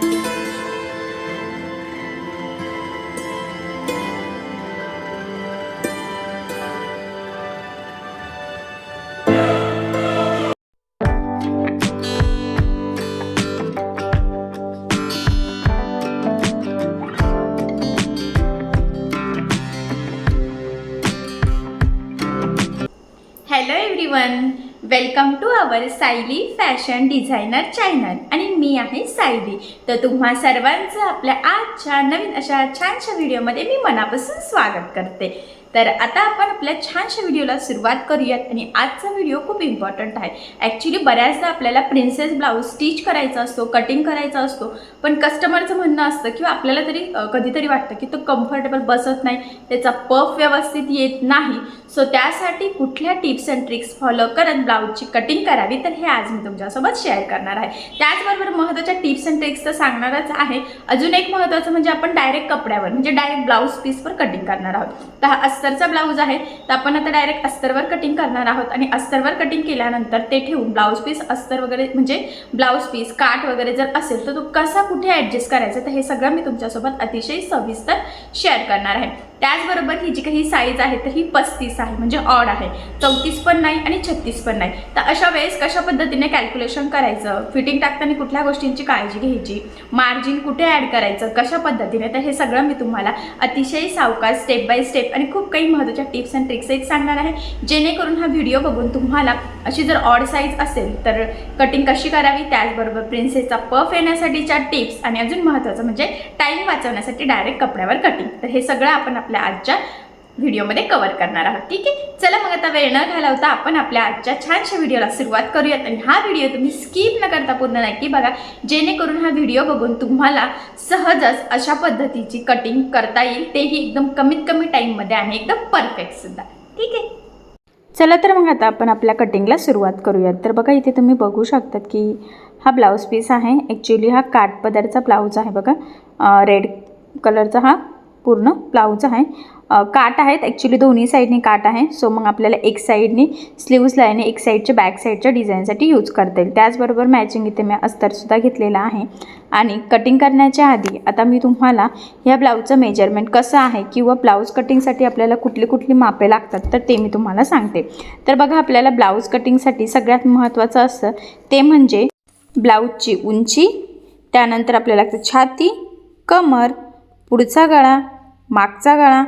Bye. Welcome to our Sayali fashion designer channel आणि मी आहे सायली तर तुम्हा सर्वांचं आपल्या आजच्या नवीन अशा छानशा व्हिडिओमध्ये मी मनापासून स्वागत करते. तर आता आपण आपल्या छानशा व्हिडिओला सुरुवात करूयात. आणि आजचा व्हिडिओ खूप इम्पॉर्टंट आहे. ॲक्च्युली बऱ्याचदा आपल्याला प्रिन्सेस ब्लाऊज स्टिच करायचा असतो कटिंग करायचा असतो. पण कस्टमरचं म्हणणं असतं किंवा आपल्याला तरी कधीतरी वाटतं की तो कम्फर्टेबल बसत नाही. त्याचा पफ व्यवस्थित येत नाही. सो त्यासाठी कुठल्या टिप्स अँड ट्रिक्स फॉलो करत ब्लाऊजची कटिंग करावी? तर हे आज मी तुमच्यासोबत शेअर करणार आहे. त्याचबरोबर महत्त्वाच्या टिप्स अँड ट्रिक्स तर सांगणारच आहे. अजून एक महत्त्वाचं म्हणजे आपण डायरेक्ट कपड्यावर म्हणजे डायरेक्ट ब्लाऊज पीसवर कटिंग करणार आहोत. तर हा अस्तरचा ब्लाऊज आहे. तर आपण आता डायरेक्ट अस्तरवर कटिंग करणार आहोत आणि अस्तरवर कटिंग केल्यानंतर ते ठेवून ब्लाऊज पीस अस्तर वगैरे म्हणजे ब्लाऊज पीस काठ वगैरे जर असेल तर तो कसा कुठे ॲडजस्ट करायचा? तर हे सगळं मी तुमच्यासोबत अतिशय सविस्तर शेअर करणार आहे. त्याचबरोबर ही जी काही साईज आहे तर ही पस्तीस आहे म्हणजे ऑड आहे. चौतीस पण नाही आणि छत्तीस पण नाही. तर अशा वेळेस कशा पद्धतीने कॅल्क्युलेशन करायचं? फिटिंग टाकताना कुठल्या गोष्टींची काळजी घ्यायची? मार्जिन कुठे ॲड करायचं? कशा पद्धतीने? तर हे सगळं मी तुम्हाला अतिशय सावकाश स्टेप बाय स्टेप आणि खूप काही महत्त्वाच्या टिप्स अँड ट्रिक्सही सांगणार आहे. जेणेकरून हा व्हिडिओ बघून तुम्हाला अशी जर ऑड साईज असेल तर कटिंग कशी करावी? त्याचबरोबर प्रिन्सेसचा पफ येण्यासाठीच्या टिप्स आणि अजून महत्त्वाचं म्हणजे टाईम वाचवण्यासाठी डायरेक्ट कपड्यावर कटिंग तर हे सगळं आपण आपल्या आजच्या व्हिडिओमध्ये कवर करणार आहोत ठीक आहे? चला मग आता वेळ न घालवता आपण आपल्या आजच्या छानशा व्हिडिओला सुरुवात करूयात आणि हा व्हिडिओ तुम्ही स्किप न करता पूर्ण नक्की बघा जेणेकरून हा व्हिडिओ बघून तुम्हाला सहजच अशा पद्धतीची कटिंग करता येईल तेही एकदम कमीत कमी टाईममध्ये आणि एकदम परफेक्टसुद्धा ठीक आहे? चला तर मग आता आपण आपल्या कटिंगला सुरुवात करूयात. तर बघा इथे तुम्ही बघू शकतात की हा ब्लाऊज पीस आहे. ॲक्च्युली हा काठ पदरचा ब्लाऊज आहे बघा. रेड कलरचा हा पूर्ण ब्लाऊज आहे. काट काठ आहेत. ॲक्च्युली दोन्ही साईडने काट आहे. सो मग आपल्याला एक साईडने स्लीव्ज लाईन एक साईडच्या बॅक साईडच्या डिझाईनसाठी यूज करता येईल. त्याचबरोबर मॅचिंग इथे मी अस्तरसुद्धा घेतलेला आहे. आणि कटिंग करण्याच्या आधी आता मी तुम्हाला ह्या ब्लाऊजचं मेजरमेंट कसं आहे किंवा ब्लाऊज कटिंगसाठी आपल्याला कुठली कुठली मापे लागतात तर ते मी तुम्हाला सांगते. तर बघा आपल्याला ब्लाऊज कटिंगसाठी सगळ्यात महत्त्वाचं असतं ते म्हणजे ब्लाऊजची उंची त्यानंतर आपल्याला लागतं छाती कमर पुढचा गळा मागचा गळा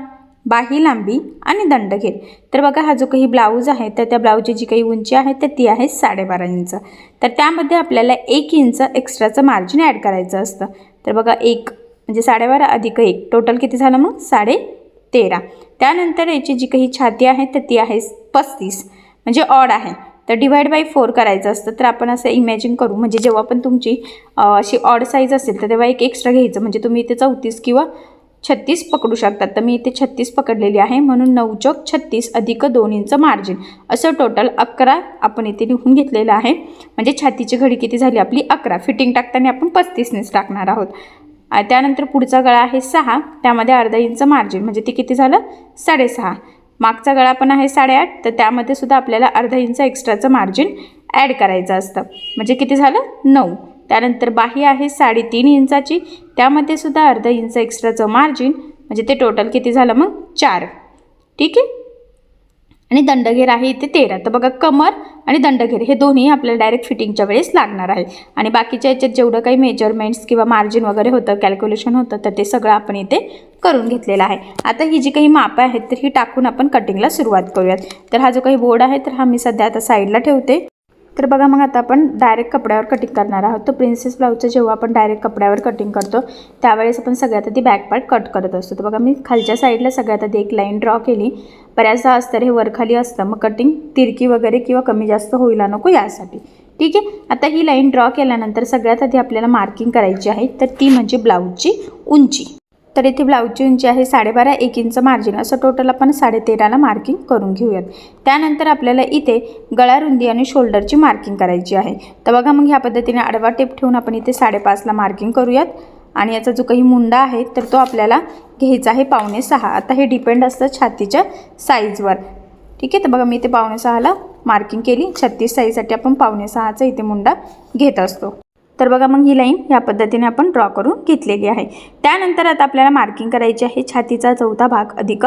बाही लांबी आणि दंडघेर तर बघा हा जो काही ब्लाऊज आहे तर त्या ब्लाऊजची जी काही उंची आहे तर ती आहे साडेबारा इंच. तर त्यामध्ये आपल्याला एक इंच एक्स्ट्राचं मार्जिन ॲड करायचं असतं. तर बघा एक म्हणजे साडेबारा अधिक एक. टोटल किती झालं मग? साडे तेरा त्यानंतर याची जी काही छाती आहे तर ती आहे पस्तीस. म्हणजे ऑड आहे. तर डिवाइड बाय फोर करायचं असतं तर आपण असं इमॅजिन करू. म्हणजे जेव्हा पण तुमची अशी ऑड साईज असेल तर तेव्हा एक एक्स्ट्रा घ्यायचं. म्हणजे तुम्ही इथे चौतीस किंवा छत्तीस पकडू शकतात. तर मी इथे छत्तीस पकडलेली आहे. म्हणून नऊ चौक छत्तीस अधिक दोन इंच मार्जिन. असं टोटल अकरा आपण इथे लिहून घेतलेलं आहे. म्हणजे छातीची घडी किती झाली? आपली अकरा. फिटिंग टाकताना आपण पस्तीसनेच टाकणार आहोत. त्यानंतर पुढचा गळा आहे सहा. त्यामध्ये अर्धा इंच मार्जिन. म्हणजे ते किती झालं? साडेसहा. मागचा गळा पण आहे साडेआठ. तर त्यामध्ये सुद्धा आपल्याला अर्धा इंच एक्स्ट्राचं मार्जिन ॲड करायचं असतं. म्हणजे किती झालं? नऊ. त्यानंतर बाही आहे साडेतीन इंचाची. त्यामध्ये सुद्धा अर्धा इंच एक्स्ट्राचं मार्जिन म्हणजे ते टोटल किती झालं मग? चार. ठीक आहे? आणि दंडघेर आहे इथे तेरा. तर बघा कमर आणि दंडघेर हे दोन्ही आपल्याला डायरेक्ट फिटिंगच्या वेळेस लागणार आहे. आणि बाकीच्या याच्यात जेवढं काही मेजरमेंट्स किंवा मार्जिन वगैरे होतं कॅल्क्युलेशन होतं तर ते सगळं आपण इथे करून घेतलेलं आहे. आता ही जी काही मापं आहेत तर ही टाकून आपण कटिंगला सुरुवात करूयात. तर हा जो काही बोर्ड आहे तर हा मी सध्या आता साईडला ठेवते. तर बघा मग आता आपण डायरेक्ट कपड्यावर कटिंग करणार आहोत. तर प्रिन्सेस ब्लाऊजचं जेव्हा आपण डायरेक्ट कपड्यावर कटिंग करतो त्यावेळेस आपण सगळ्यात आधी बॅक पार्ट कट करत असतो. तर बघा मी खालच्या साईडला सगळ्यात आधी एक लाईन ड्रॉ केली. बऱ्याचदा अस्तर हे वरखाली असतं मग कटिंग तिरकी वगैरे किंवा कमी जास्त होईला नको यासाठी. ठीक आहे? आता ही लाईन ड्रॉ केल्यानंतर सगळ्यात आधी आपल्याला मार्किंग करायची आहे तर ती म्हणजे ब्लाऊजची उंची. तर इथे ब्लाऊजची उंची आहे साडेबारा एक इंच मार्जिन असं टोटल आपण साडेतेराला मार्किंग करून घेऊयात. त्यानंतर आपल्याला इथे गळा रुंदी आणि शोल्डरची मार्किंग करायची आहे. तर बघा मग ह्या पद्धतीने आडवा टेप ठेवून आपण इथे साडेपाचला मार्किंग करूयात. आणि याचा जो काही मुंडा आहे तर तो आपल्याला घ्यायचा आहे पावणे सहा. आता हे डिपेंड असतं छातीच्या साईजवर ठीक आहे? तर बघा मी इथे पावणे सहाला मार्किंग केली. छत्तीस साईजसाठी आपण पावणे सहाचा इथे मुंडा घेत असतो. तर बघा मग ही लाईन या पद्धतीने आपण ड्रॉ करून घेतलेली आहे. त्यानंतर आता आपल्याला मार्किंग करायची आहे. छातीचा चौथा भाग अधिक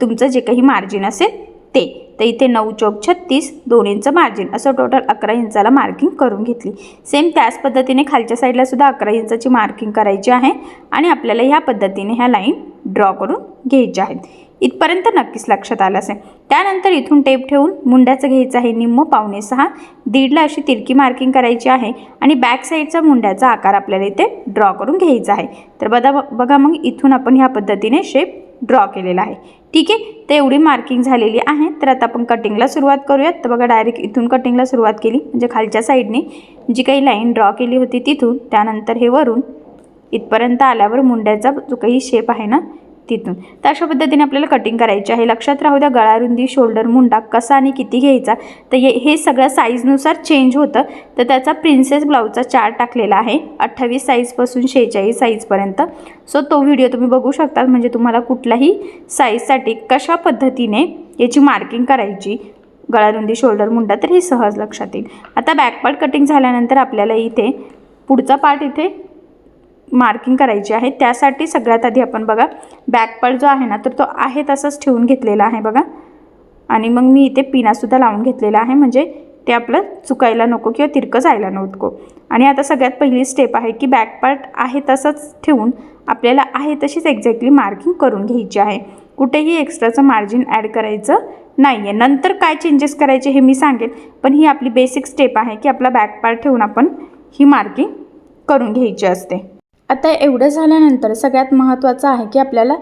तुमचं जे काही मार्जिन असेल ते. तर इथे नऊ चौक छत्तीस दोन इंच मार्जिन असं टोटल अकरा इंचाला मार्किंग करून घेतली. सेम त्याच पद्धतीने खालच्या साईडला सुद्धा अकरा इंचाची मार्किंग करायची आहे. आणि आपल्याला ह्या पद्धतीने ह्या लाईन ड्रॉ करून घ्यायच्या आहेत इथपर्यंत नक्कीच लक्षात आलं असेल. त्यानंतर इथून टेप ठेवून मुंड्याचं घ्यायचं आहे निम्म पावणे सहा दीडला अशी तिरकी मार्किंग करायची आहे आणि बॅक साईडचा मुंड्याचा आकार आपल्याला इथे ड्रॉ करून घ्यायचा आहे. तर बदा बघा मग इथून आपण ह्या पद्धतीने शेप ड्रॉ केलेला आहे. ठीक आहे? तर एवढी मार्किंग झालेली आहे. तर आता आपण कटिंगला सुरुवात करूयात. तर बघा डायरेक्ट इथून कटिंगला सुरुवात केली. म्हणजे खालच्या साईडने जी काही लाईन ड्रॉ केली होती तिथून त्यानंतर हे वरून इथपर्यंत आल्यावर मुंड्याचा जो काही शेप आहे ना तिथून. तर अशा पद्धतीने आपल्याला कटिंग करायची आहे. लक्षात राहू द्या गळारुंदी शोल्डर मुंडा कसा आणि किती घ्यायचा? तर हे हे सगळं साईजनुसार चेंज होतं. तर त्याचा प्रिन्सेस ब्लाऊजचा चार्ट टाकलेला आहे. अठ्ठावीस साईजपासून शेहेचाळीस साईजपर्यंत सो तो व्हिडिओ तुम्ही बघू शकता म्हणजे तुम्हाला कुठल्याही साईजसाठी कशा पद्धतीने याची मार्किंग करायची? गळारुंदी शोल्डर मुंडा तर हे सहज लक्षात येईल. आता बॅकपार्ट कटिंग झाल्यानंतर आपल्याला इथे पुढचा पार्ट इथे मार्किंग करायची आहे. त्यासाठी सगळ्यात आधी आपण बघा बॅकपार्ट जो आहे ना तर तो आहे तसंच ठेवून घेतलेला आहे बघा. आणि मग मी इथे पिनासुद्धा लावून घेतलेला आहे. म्हणजे ते आपलं चुकायला नको किंवा तिरकं जायला नको. आणि आता सगळ्यात पहिली स्टेप आहे की बॅकपार्ट आहे तसंच ठेवून आपल्याला आहे तशीच एक्झॅक्टली मार्किंग करून घ्यायची आहे. कुठेही एक्स्ट्राचं मार्जिन ॲड करायचं नाही आहे नंतर काय चेंजेस करायचे हे मी सांगेन. पण ही आपली बेसिक स्टेप आहे की आपला बॅकपार्ट ठेवून आपण ही मार्किंग करून घ्यायची असते. आता एवढं झाल्यानंतर सगळ्यात महत्त्वाचं आहे की आपल्याला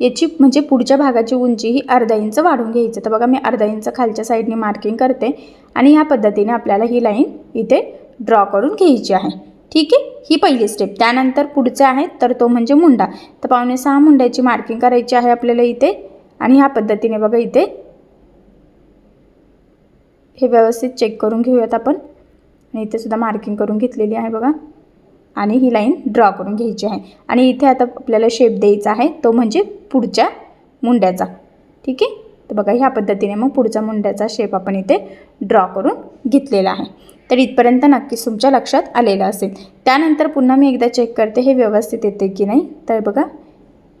याची म्हणजे पुढच्या भागाची उंची ही अर्धा इंच वाढवून घ्यायचं. तर बघा मी अर्धा इंच खालच्या साईडने मार्किंग करते आणि ह्या पद्धतीने आपल्याला ही लाईन इथे ड्रॉ करून घ्यायची आहे. ठीक आहे? ही पहिली स्टेप. त्यानंतर पुढचं आहे तर तो म्हणजे मुंडा. तर पावणे सहा मुंड्याची मार्किंग करायची आहे आपल्याला इथे. आणि ह्या पद्धतीने बघा इथे. हे व्यवस्थित चेक करून घेऊयात आपण. आणि इथे सुद्धा मार्किंग करून घेतलेली आहे बघा. आणि ही लाईन ड्रॉ करून घ्यायची आहे. आणि इथे आता आपल्याला शेप द्यायचा आहे तो म्हणजे पुढच्या मुंड्याचा. ठीक आहे? तर बघा ह्या पद्धतीने मग पुढच्या मुंड्याचा शेप आपण इथे ड्रॉ करून घेतलेला आहे. तर इथपर्यंत नक्कीच तुमच्या लक्षात आलेलं असेल. त्यानंतर पुन्हा मी एकदा चेक करते हे व्यवस्थित येते की नाही? तर बघा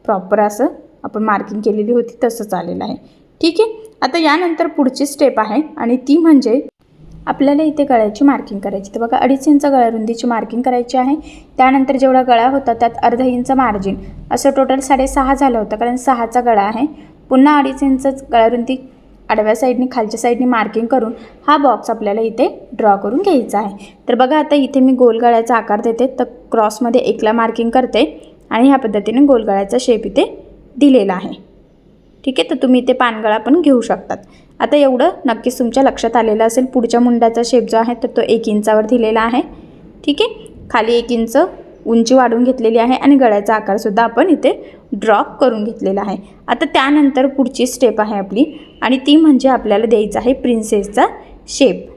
प्रॉपर असं आपण मार्किंग केलेली होती तसंच आलेलं आहे. ठीक आहे? आता यानंतर पुढची स्टेप आहे आणि ती म्हणजे आपल्याला इथे गळ्याची मार्किंग करायची. तर बघा अडीच इंच गळारुंदीची मार्किंग करायची आहे. त्यानंतर जेवढा गळा होता त्यात अर्धा इंच मार्जिन असं टोटल साडेसहा झालं होतं कारण सहाचा गळा आहे. पुन्हा अडीच इंच गळारुंदी आडव्या साईडने खालच्या साईडने मार्किंग करून हा बॉक्स आपल्याला इथे ड्रॉ करून घ्यायचा आहे. तर बघा आता इथे मी गोल गळ्याचा आकार देते तर क्रॉसमध्ये एकला मार्किंग करते आणि ह्या पद्धतीने गोल गळ्याचा शेप इथे दिलेला आहे. ठीक आहे तर तुम्ही इथे पानगळा पण घेऊ शकतात. आता एवढं नक्कीच तुमच्या लक्षात आलेलं असेल. पुढच्या मुंड्याचा शेप जो आहे तर तो एक इंचावर दिलेला आहे. ठीक आहे? खाली एक इंच उंची वाढून घेतलेली आहे आणि गळ्याचा आकारसुद्धा आपण इथे ड्रॉ करून घेतलेला आहे. आता त्यानंतर पुढची स्टेप आहे आपली आणि ती म्हणजे आपल्याला द्यायचा आहे प्रिन्सेसचा शेप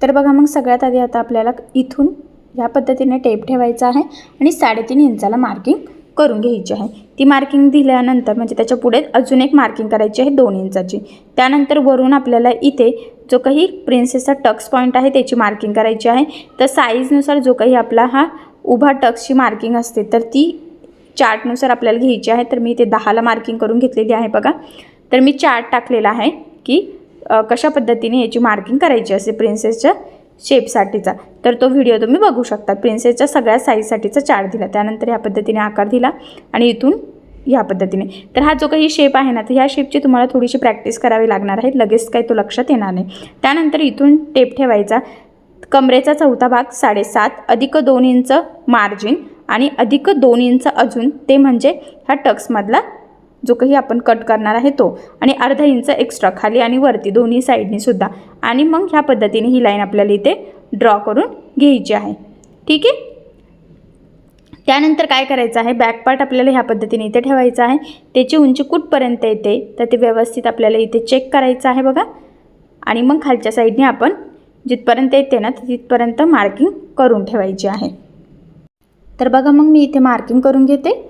तर बघा मग सगळ्यात आधी आता आपल्याला इथून ह्या पद्धतीने टेप ठेवायचा आहे आणि साडेतीन इंचाला मार्किंग करून घ्यायची आहे. ती मार्किंग दिल्यानंतर म्हणजे त्याच्या पुढे अजून एक मार्किंग करायची आहे दोन इंचाची. त्यानंतर वरून आपल्याला इथे जो काही प्रिन्सेसचा टक्स पॉईंट आहे त्याची मार्किंग करायची आहे. तर साईजनुसार जो काही आपला हा उभा टक्सची मार्किंग असते तर ती चार्टनुसार आपल्याला घ्यायची आहे. तर मी इथे दहाला मार्किंग करून घेतलेली आहे बघा. तर मी चार्ट टाकलेला आहे की कशा पद्धतीने याची मार्किंग करायची असते प्रिन्सेसच्या शेपसाठीचा. तर तो व्हिडिओ तुम्ही बघू शकता. प्रिन्सेसच्या सगळ्या साईजसाठीचा चार्ट दिला. त्यानंतर ह्या पद्धतीने आकार दिला आणि इथून ह्या पद्धतीने. तर हा जो काही शेप आहे ना तर ह्या शेपची तुम्हाला थोडीशी प्रॅक्टिस करावी लागणार आहे. लगेच काही तो लक्षात येणार नाही. त्यानंतर इथून टेप ठेवायचा. कमरेचा चौथा भाग साडेसात अधिक दोन इंच मार्जिन आणि अधिक दोन इंच अजून. ते म्हणजे ह्या टक्समधला जो काही आपण कट करणार आहे तो. आणि अर्धा इंच एक्स्ट्रा खाली आणि वरती दोन्ही साईडनी सुद्धा. आणि मग ह्या पद्धतीने ही लाईन आपल्याला इथे ड्रॉ करून घ्यायची आहे. ठीक आहे? त्यानंतर काय करायचं आहे? बॅक पार्ट आपल्याला ह्या पद्धतीने इथे ठेवायचं आहे. त्याची उंची कुठपर्यंत येते? तर ते व्यवस्थित आपल्याला इथे चेक करायचं आहे बघा. आणि मग खालच्या साईडने आपण जिथपर्यंत येते ना तर तिथपर्यंत मार्किंग करून ठेवायची आहे. तर बघा मग मी इथे मार्किंग करून घेते.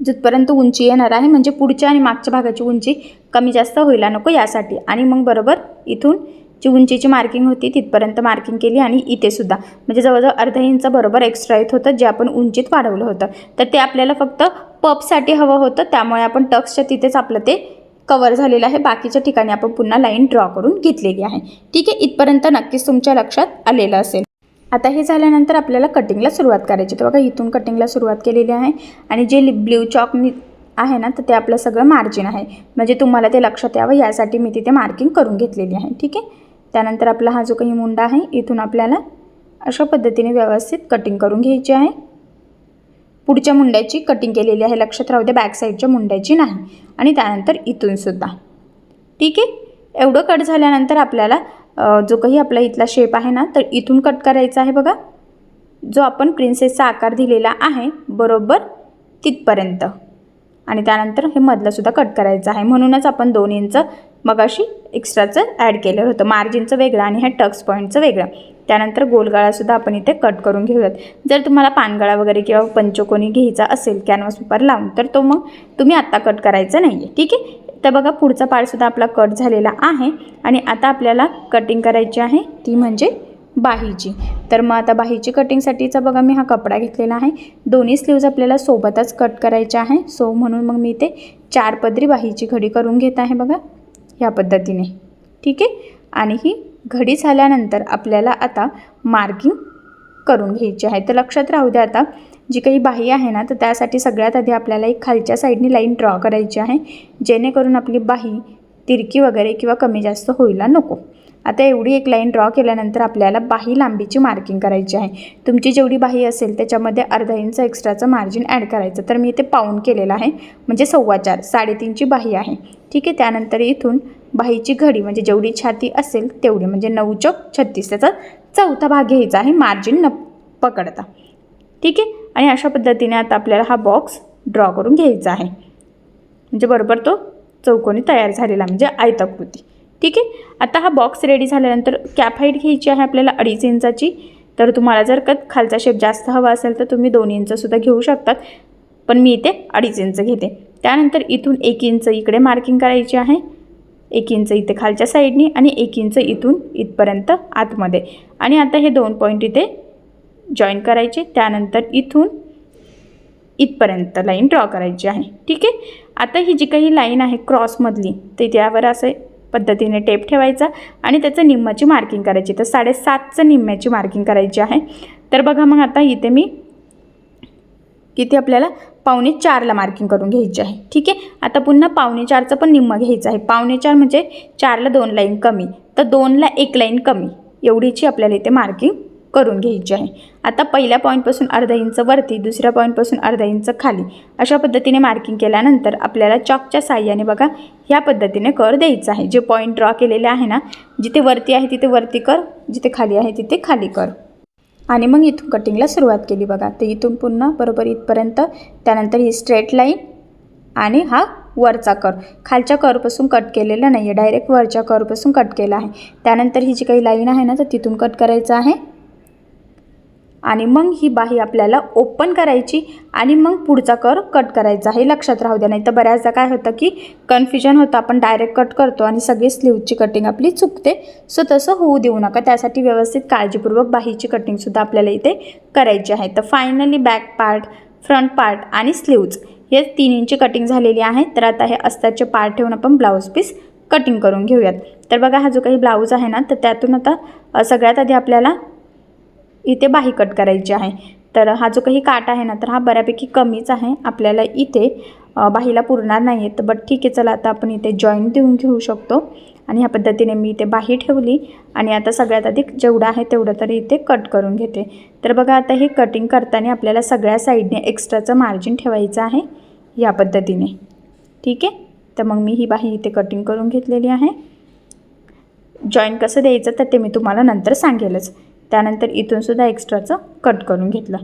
जिथपर्यंत उंची येणार आहे म्हणजे पुढच्या आणि मागच्या भागाची उंची कमी जास्त व्हायला नको यासाठी. आणि मग बरोबर इथून जी उंचीची मार्किंग होती तिथपर्यंत मार्किंग केली आणि इथेसुद्धा म्हणजे जवळजवळ अर्धा इंच बरोबर एक्स्ट्रा येत होतं जे आपण उंचीत वाढवलं होतं. तर ते आपल्याला फक्त पपसाठी हवं होतं त्यामुळे आपण टक्सच्या तिथेच आपलं ते कवर झालेलं आहे. बाकीच्या ठिकाणी आपण पुन्हा लाईन ड्रॉ करून घेतलेली आहे. ठीक आहे इथपर्यंत नक्कीच तुमच्या लक्षात आलेलं असेल. आता हे झाल्यानंतर आपल्याला कटिंगला सुरुवात करायची. तर बघा इथून कटिंगला सुरुवात केलेली आहे. आणि जे ब्ल्यू चॉक मी आहे ना तर ते आपलं सगळं मार्जिन आहे. म्हणजे तुम्हाला ते लक्षात यावं यासाठी मी तिथे मार्किंग करून घेतलेली आहे. ठीक आहे? त्यानंतर आपला हा जो काही मुंडा आहे इथून आपल्याला अशा पद्धतीने व्यवस्थित कटिंग करून घ्यायची आहे. पुढच्या मुंड्याची कटिंग केलेली आहे. लक्षात राहू द्या बॅक साईडच्या मुंड्याची नाही. आणि त्यानंतर इथूनसुद्धा ठीक आहे? एवढं कट झाल्यानंतर आपल्याला जो काही आपला इथला शेप आहे ना तर इथून कट करायचा आहे बघा. जो आपण प्रिन्सेसचा आकार दिलेला आहे बरोबर तिथपर्यंत. आणि त्यानंतर हे मधलासुद्धा कट करायचं आहे. म्हणूनच आपण दोन इंच मगाशी एक्स्ट्राचं ॲड केलं होतं. मार्जिनचं वेगळं आणि हे टक्स पॉईंटचं वेगळं. त्यानंतर गोलगळासुद्धा आपण इथे कट करून घेऊयात. जर तुम्हाला पानगळा वगैरे किंवा पंचकोनी घ्यायचा असेल कॅनव्हास पेपर लावून तर तो मग तुम्ही आत्ता कट करायचं नाही आहे ठीक आहे? तर बघा पुढचा पार्टसुद्धा आपला कट झालेला आहे आणि आता आपल्याला कटिंग करायची आहे ती म्हणजे बाहीची. तर मग आता बाहीची कटिंगसाठीचा बघा मी हा कपडा घेतलेला आहे. दोन्ही स्लीव्ज आपल्याला सोबतच कट करायचे आहे. सो म्हणून मग मी इथे चार पदरी बाहीची घडी करून घेत आहे बघा ह्या पद्धतीने. ठीक आहे? आणि ही घडी झाल्यानंतर आपल्याला आता मार्किंग करून घ्यायची आहे. तर लक्षात राहू द्या आता जी काही बाही आहे ना तर त्यासाठी सगळ्यात आधी आपल्याला एक खालच्या साईडनी लाईन ड्रॉ करायची आहे जेणेकरून आपली बाही तिरकी वगैरे किंवा कमी जास्त होईला नको. आता एवढी एक लाईन ड्रॉ केल्यानंतर आपल्याला बाही लांबीची मार्किंग करायची आहे. तुमची जेवढी बाही असेल त्याच्यामध्ये अर्धा इंच एक्स्ट्राचं मार्जिन ॲड करायचं. तर मी इथे पाऊन केलेलं आहे म्हणजे सव्वा चार साडेतीनची बाही आहे. ठीक आहे त्यानंतर इथून बाहीची घडी म्हणजे जेवढी छाती असेल तेवढी म्हणजे नऊ चौक छत्तीस त्याचा चौथा भाग घ्यायचा आहे मार्जिन न पकडता. ठीक आहे आणि अशा पद्धतीने आता आपल्याला हा बॉक्स ड्रॉ करून घ्यायचा आहे. म्हणजे बरोबर तो चौकोनी तयार झालेला म्हणजे आयताकृती. ठीक आहे? आता हा बॉक्स रेडी झाल्यानंतर कॅप हाईट घ्यायची आहे आपल्याला अडीच इंचाची. तर तुम्हाला जर का खालचा शेप जास्त हवा असेल तर तुम्ही दोन इंचसुद्धा घेऊ शकतात. पण मी इथे अडीच इंच घेते. त्यानंतर इथून एक इंच इकडे मार्किंग करायची आहे. एक इंच इथे खालच्या साईडनी आणि एक इंच इथून इथपर्यंत आतमध्ये. आणि आता हे दोन पॉईंट इथे जॉईन करायचे. त्यानंतर इथून इथपर्यंत लाईन ड्रॉ करायची आहे. ठीक आहे? आता ही जी काही लाईन आहे क्रॉसमधली ते त्यावर असं पद्धतीने टेप ठेवायचा आणि त्याचं निम्म्याची मार्किंग करायची. तर साडेसातचं निम्म्याची मार्किंग करायची आहे. तर बघा मग आता इथे मी किती आपल्याला पावणे चारला मार्किंग करून घ्यायची आहे. ठीक आहे? आता पुन्हा पावणे चारचं पण निम्म घ्यायचं आहे. पावणे चार म्हणजे चारला दोन लाईन कमी. तर दोनला एक लाईन कमी. एवढीची आपल्याला इथे मार्किंग करून घ्यायची आहे. आता पहिल्या पॉईंटपासून अर्धा इंच वरती दुसऱ्या पॉईंटपासून अर्धा इंच खाली अशा पद्धतीने मार्किंग केल्यानंतर आपल्याला चॉकच्या साह्याने बघा ह्या पद्धतीने कर द्यायचं आहे. जे पॉईंट ड्रॉ केलेले आहे ना जिथे वरती आहे तिथे वरती कर जिथे खाली आहे तिथे खाली कर आणि मग इथून कटिंगला सुरुवात केली बघा. तर इथून पुन्हा बरोबर इथपर्यंत त्यानंतर ही स्ट्रेट लाईन आणि हा वरचा कर खालच्या करपासून कट केलेला नाही आहे डायरेक्ट वरच्या करपासून कट केला आहे. त्यानंतर ही जी काही लाईन आहे ना तर तिथून कट करायचं आहे. आणि मग ही बाही आपल्याला ओपन करायची आणि मग पुढचा कर कट करायचा आहे लक्षात राहू द्या. नाही तर बऱ्याचदा काय होतं की कन्फ्युजन होतं आपण डायरेक्ट कट करतो आणि सगळी स्लीवची कटिंग आपली चुकते. सो तसं होऊ देऊ नका. त्यासाठी व्यवस्थित काळजीपूर्वक बाहीची कटिंगसुद्धा आपल्याला इथे करायची आहे. तर finally back part front part आणि स्लीव्ज हे तीन इंची कटिंग झालेली आहे. तर आता हे अस्ताचे पार्ट ठेवून आपण ब्लाऊज पीस कटिंग करून घेऊयात. तर बघा हा जो काही ब्लाऊज आहे ना तर त्यातून आता सगळ्यात आधी आपल्याला इथे बाही कट करायची आहे. तर हा जो काही काट आहे ना तर हा बऱ्यापैकी कमीच आहे. आपल्याला इथे बाहीला पुरणार नाही आहेत बट ठीक आहे चला आता आपण इथे जॉईंट देऊन घेऊ शकतो. आणि ह्या पद्धतीने मी इथे बाही ठेवली. आणि आता सगळ्यात आधी जेवढं आहे तेवढं तरी इथे कट करून घेते. तर बघा आता हे कटिंग करताना आपल्याला सगळ्या साईडने एक्स्ट्राचं मार्जिन ठेवायचं आहे या पद्धतीने. ठीक आहे? तर मग मी ही बाही इथे कटिंग करून घेतलेली आहे. जॉईन कसं द्यायचं तर ते मी तुम्हाला नंतर सांगेलच. त्यानंतर इथूनसुद्धा एक्स्ट्राचं कट करून घेतलं.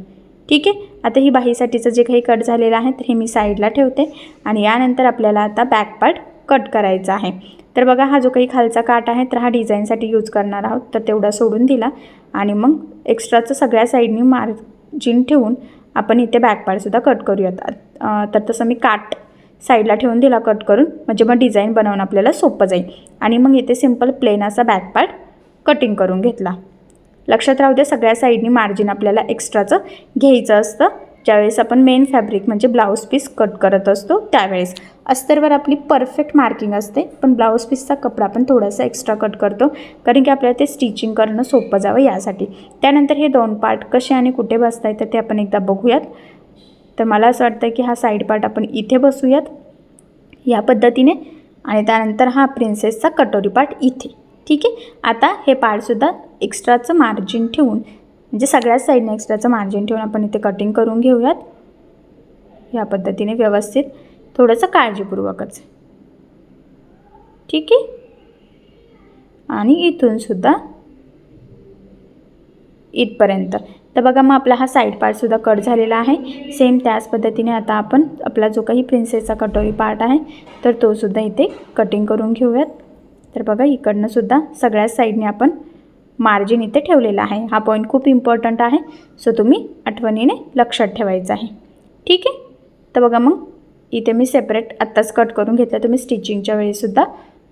ठीक आहे? आता ही बाहीसाठीचं जे काही कट झालेलं आहे तर हे मी साईडला ठेवते आणि यानंतर आपल्याला आता बॅक पार्ट कट करायचा आहे. तर बघा हा जो काही खालचा काट आहे तर हा डिझाईनसाठी यूज करणार आहोत. तर तेवढा सोडून दिला आणि मग एक्स्ट्राचं सगळ्या साईडनी मार्जिन ठेवून आपण इथे बॅक पार्टसुद्धा कट करूयात. तर तसं मी काट साईडला ठेवून दिला कट करून. म्हणजे मग डिझाईन बनवणं आपल्याला सोपं जाईल. आणि मग इथे सिंपल प्लेन असा बॅक पार्ट कटिंग करून घेतला. लक्षात राहू द्या सगळ्या साईडनी मार्जिन आपल्याला एक्स्ट्राचं घ्यायचं असतं. ज्यावेळेस आपण मेन फॅब्रिक म्हणजे ब्लाऊज पीस कट करत असतो त्यावेळेस. अस्तरवर आपली परफेक्ट मार्किंग असते पण ब्लाऊज पीसचा कपडा आपण थोडासा एक्स्ट्रा कट करतो कारण की आपल्याला ते स्टिचिंग करणं सोपं जावं यासाठी. त्यानंतर हे दोन पार्ट कसे आणि कुठे बसता येतं ते आपण एकदा बघूयात. तर मला असं वाटतं की हा साईड पार्ट आपण इथे बसूयात या पद्धतीने. आणि त्यानंतर हा प्रिन्सेसचा कटोरी पार्ट इथे. ठीक आहे? आता हे पार्टसुद्धा एक्स्ट्राचं मार्जिन ठेवून म्हणजे सगळ्याच साईडने एक्स्ट्राचं मार्जिन ठेवून आपण इथे कटिंग करून घेऊयात. ह्या पद्धतीने व्यवस्थित थोडंसं काळजीपूर्वकच. ठीक आहे? आणि इथूनसुद्धा इथपर्यंत. तर बघा मग आपला हा साईड पार्टसुद्धा कट झालेला आहे. सेम त्याच पद्धतीने आता आपण आपला जो काही प्रिन्सेसचा कटोरी पार्ट आहे तर तो सुद्धा इथे कटिंग करून घेऊयात. तर बघा इकडनंसुद्धा सगळ्याच साईडने आपण मार्जिन इथे ठेवलेला आहे. हा पॉईंट खूप इम्पॉर्टंट आहे. सो तुम्ही आठवणीने लक्षात ठेवायचं आहे. ठीक आहे? तर बघा मग इथे मी सेपरेट आत्ताच कट करून घेतलं. तुम्ही स्टिचिंगच्या वेळीसुद्धा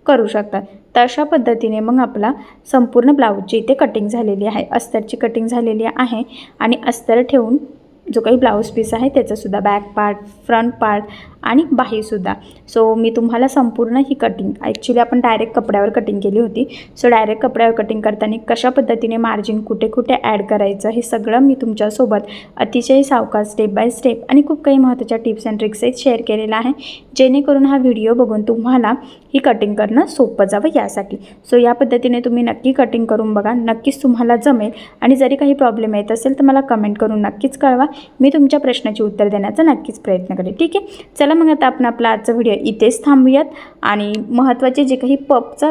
करू शकता. तर अशा पद्धतीने मग आपला संपूर्ण ब्लाऊजची इथे कटिंग झालेली आहे अस्तरची कटिंग झालेली आहे आणि अस्तर ठेवून जो काही ब्लाऊज पीस आहे त्याचंसुद्धा बॅक पार्ट फ्रंट पार्ट आणि बाहीसुद्धा सो मी तुम्हाला संपूर्ण ही कटिंग ॲक्च्युली आपण डायरेक्ट कपड्यावर कटिंग केली होती. सो डायरेक्ट कपड्यावर कटिंग करताना कशा पद्धतीने मार्जिन कुठे कुठे ॲड करायचं हे सगळं मी तुमच्यासोबत अतिशय सावकार स्टेप बाय स्टेप आणि खूप काही महत्त्वाच्या टिप्स अँड ट्रिक्सही शेअर केलेला आहे. जेणेकरून हा व्हिडिओ बघून तुम्हाला ही कटिंग करणं सोपं जावं यासाठी. सो या पद्धतीने तुम्ही नक्की कटिंग करून बघा नक्कीच तुम्हाला जमेल. आणि जरी काही प्रॉब्लेम येत असेल तर मला कमेंट करून नक्कीच कळवा. मी तुमच्या प्रश्नाची उत्तर देण्याचा नक्कीच प्रयत्न करेन. ठीक आहे? चला मग आता आपण आपला आजचा व्हिडिओ इथेच थांबूयात. आणि महत्त्वाचे जे काही पपचा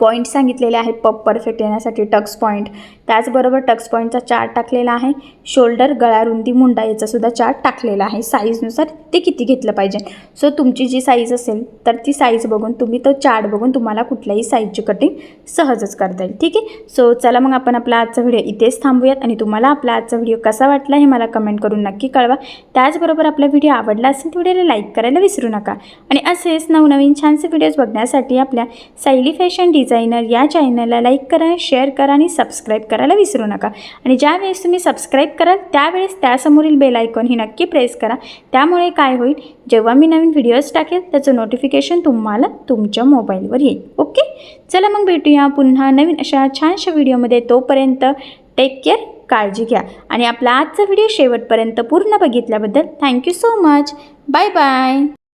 पॉईंट सांगितलेले आहेत पप परफेक्ट येण्यासाठी टक्स पॉईंट त्याचबरोबर टक्स पॉईंटचा चार्ट टाकलेला आहे. शोल्डर गळा रुंदी मुंडा याचासुद्धा चार्ट टाकलेला आहे. साईजनुसार ते किती घेतलं पाहिजे. सो तुमची जी साईज असेल तर ती साईज बघून तुम्ही तो चार्ट बघून तुम्हाला कुठल्याही साईजची कटिंग सहजच करता येईल. ठीक आहे? सो चला मग आपण आपला आजचा व्हिडिओ इथेच थांबूयात आणि तुम्हाला आपला आजचा व्हिडिओ कसा वाटला हे मला कमेंट करून नक्की कळवा. त्याचबरोबर आपला व्हिडिओ आवडला असेल तर व्हिडिओला लाईक करायला विसरू नका. आणि असेच नवनवीन छानसे व्हिडिओज बघण्यासाठी आपल्या सायली फॅशन डिझायनर या चॅनलला लाईक करा शेअर करा आणि सबस्क्राईब करायला विसरू नका. आणि ज्यावेळेस तुम्ही सबस्क्राईब कराल त्यावेळेस त्यासमोरील बेल आयकॉन ही नक्की प्रेस करा. त्यामुळे काय होईल? जेव्हा मी नवीन व्हिडिओज टाकेल त्याचं नोटिफिकेशन तुम्हाला तुमच्या मोबाईलवर येईल. ओके चला मग भेटूया पुन्हा नवीन अशा छानशा व्हिडिओमध्ये तोपर्यंत टेक केअर काळजी घ्या. आणि आपला आजचा व्हिडिओ शेवटपर्यंत पूर्ण बघितल्याबद्दल thank you so much bye bye